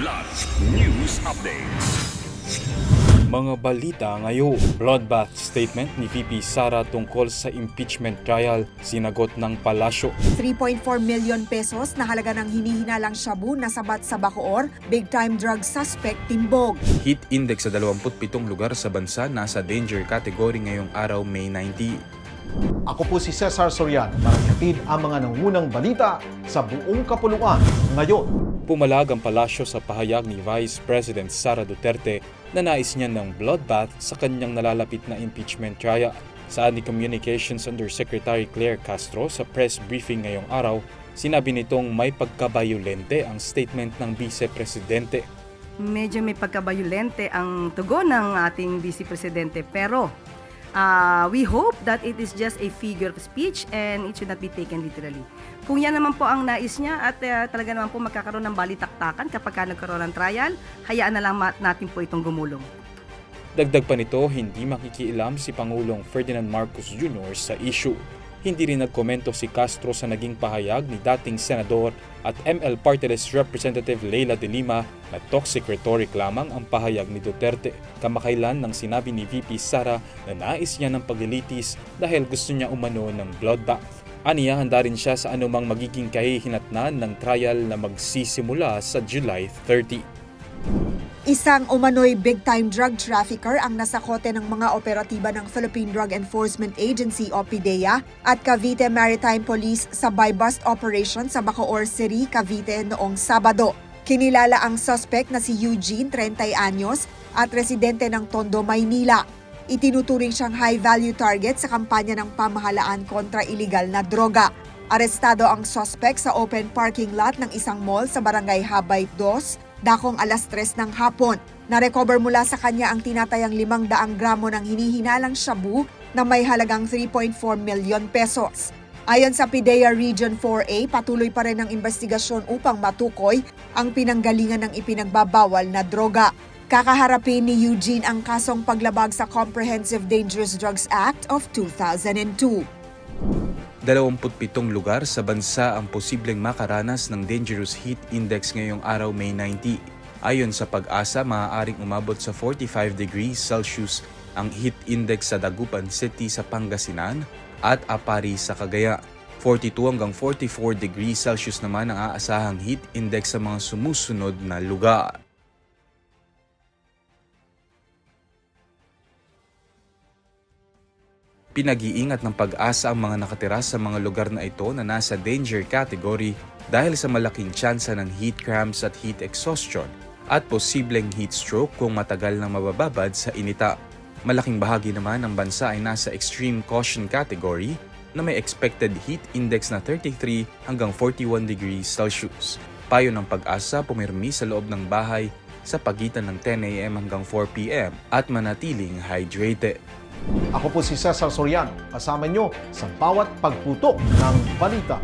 Kidlat News Updates. Mga balita ngayon. Bloodbath statement ni VP Sara tungkol sa impeachment trial, sinagot ng palasyo. 3.4 million pesos na halaga ng hinihinalang shabu na sabat sa Bacoor, big-time drug suspect timbog. Heat index sa 27 lugar sa bansa nasa danger category ngayong araw May 90. Ako po si Cesar Sorian para ang mga nangunang balita sa buong kapuluan ngayon. Pumalag ang palasyo sa pahayag ni Vice President Sara Duterte na nais niya ng bloodbath sa kanyang nalalapit na impeachment trial. Sa ni Communications Undersecretary Claire Castro sa press briefing ngayong araw, sinabi nitong may pagkabayolente ang statement ng Vice Presidente. medyo may pagkabayulente ang tugon ng ating Vice Presidente pero ah, we hope that it is just a figure of speech and it should not be taken literally. Kung yan naman po ang nais niya at ah, talaga naman po magkakaroon ng balitaktakan kapag ka nagkaroon ng trial, hayaan na lang natin po itong gumulong. Dagdag pa nito, hindi makikialam si Pangulong Ferdinand Marcos Jr. sa issue. Hindi rin nagkomento si Castro sa naging pahayag ni dating senador at ML Party Representative Leila de Lima na toxic rhetoric lamang ang pahayag ni Duterte. Kamakailan nang sinabi ni VP Sara na nais niya ng paglilitis dahil gusto niya umano ng bloodbath. Aniya handa rin siya sa anumang magiging kahihinatnan ng trial na magsisimula sa July 30. Isang umano'y big-time drug trafficker ang nasakote ng mga operatiba ng Philippine Drug Enforcement Agency o PDEA at Cavite Maritime Police sa buy-bust operation sa Bacoor City, Cavite noong Sabado. Kinilala ang suspect na si Eugene, 30 anyos, at residente ng Tondo, Maynila. Itinuturing siyang high-value target sa kampanya ng pamahalaan kontra iligal na droga. Arestado ang suspect sa open parking lot ng isang mall sa barangay Habay 2, dakong alas 3 ng hapon. Narecover mula sa kanya ang tinatayang 500 gramo ng hinihinalang shabu na may halagang 3.4 million pesos. Ayon sa PIDEA Region 4A, patuloy pa rin ang investigasyon upang matukoy ang pinanggalingan ng ipinagbabawal na droga. Kakaharapin ni Eugene ang kasong paglabag sa Comprehensive Dangerous Drugs Act of 2002. 27 lugar sa bansa ang posibleng makaranas ng dangerous heat index ngayong araw May 90. Ayon sa pag-asa, maaaring umabot sa 45 degrees Celsius ang heat index sa Dagupan City sa Pangasinan at Apari sa Cagayan. 42 hanggang 44 degrees Celsius naman ang aasahang heat index sa mga sumusunod na lugar. Pinag-iingat ng pag-asa ang mga nakatira sa mga lugar na ito na nasa danger category dahil sa malaking tsansa ng heat cramps at heat exhaustion at posibleng heat stroke kung matagal na mabababad sa inita. Malaking bahagi naman ng bansa ay nasa extreme caution category na may expected heat index na 33 hanggang 41 degrees Celsius. Payo ng pag-asa pumirmi sa loob ng bahay sa pagitan ng 10 a.m. hanggang 4 p.m. at manatiling hydrated. Ako po si Cesar Sorian, kasama nyo sa bawat pagputok ng balita.